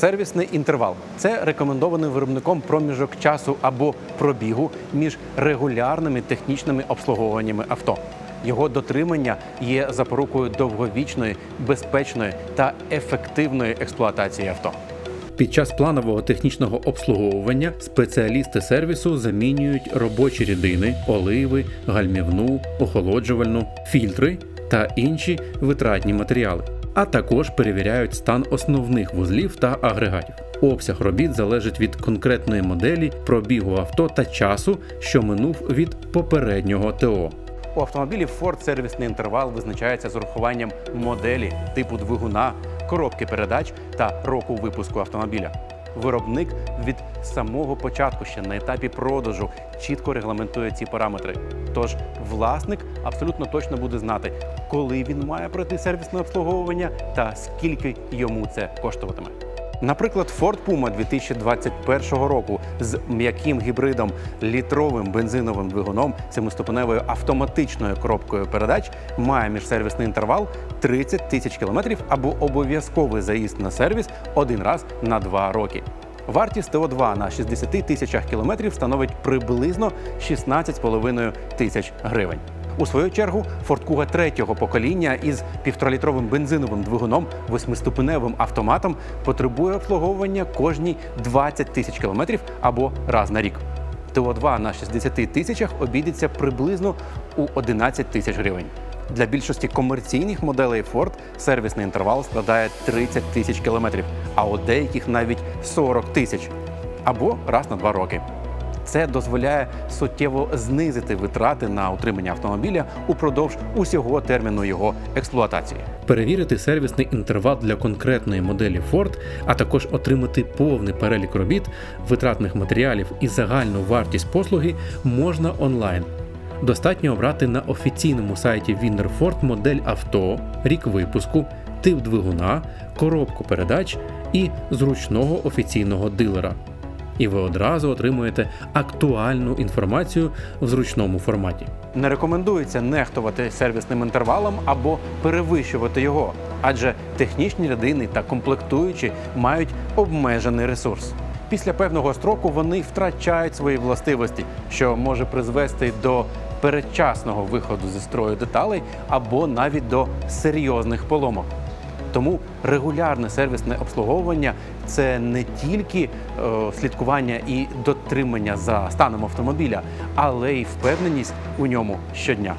Сервісний інтервал це рекомендований виробником проміжок часу або пробігу між регулярними технічними обслуговуваннями авто. Його дотримання є запорукою довговічної, безпечної та ефективної експлуатації авто. Під час планового технічного обслуговування спеціалісти сервісу замінюють робочі рідини, оливи, гальмівну, охолоджувальну, фільтри та інші витратні матеріали, а також перевіряють стан основних вузлів та агрегатів. Обсяг робіт залежить від конкретної моделі, пробігу авто та часу, що минув від попереднього ТО. У автомобілів Ford сервісний інтервал визначається з урахуванням моделі, типу двигуна, коробки передач та року випуску автомобіля. Виробник від самого початку, ще на етапі продажу, чітко регламентує ці параметри. Тож власник абсолютно точно буде знати, коли він має пройти сервісне обслуговування та скільки йому це коштуватиме. Наприклад, Ford Puma 2021 року з м'яким гібридом, літровим бензиновим двигуном, семиступеневою автоматичною коробкою передач має міжсервісний інтервал 30 тисяч кілометрів або обов'язковий заїзд на сервіс один раз на два роки. Вартість ТО2 на 60 тисячах кілометрів становить приблизно 16,5 тисяч гривень. У свою чергу Kuga третього покоління із півторалітровим бензиновим двигуном, восьмиступеневим автоматом потребує обслуговування кожні 20 тисяч кілометрів або раз на рік. ТО2 на 60 тисячах обійдеться приблизно у 11 тисяч гривень. Для більшості комерційних моделей Ford сервісний інтервал складає 30 тисяч кілометрів, а у деяких навіть 40 тисяч або раз на два роки. Це дозволяє суттєво знизити витрати на утримання автомобіля упродовж усього терміну його експлуатації. Перевірити сервісний інтервал для конкретної моделі Ford, а також отримати повний перелік робіт, витратних матеріалів і загальну вартість послуги можна онлайн. Достатньо обрати на офіційному сайті Ford модель авто, рік випуску, тип двигуна, коробку передач і зручного офіційного дилера і ви одразу отримуєте актуальну інформацію в зручному форматі. Не рекомендується нехтувати сервісним інтервалом або перевищувати його, адже технічні рядини та комплектуючі мають обмежений ресурс. Після певного строку вони втрачають свої властивості, що може призвести до передчасного виходу зі строю деталей або навіть до серйозних поломок. Тому регулярне сервісне обслуговування це не тільки е, слідкування і дотримання за станом автомобіля, але й впевненість у ньому щодня.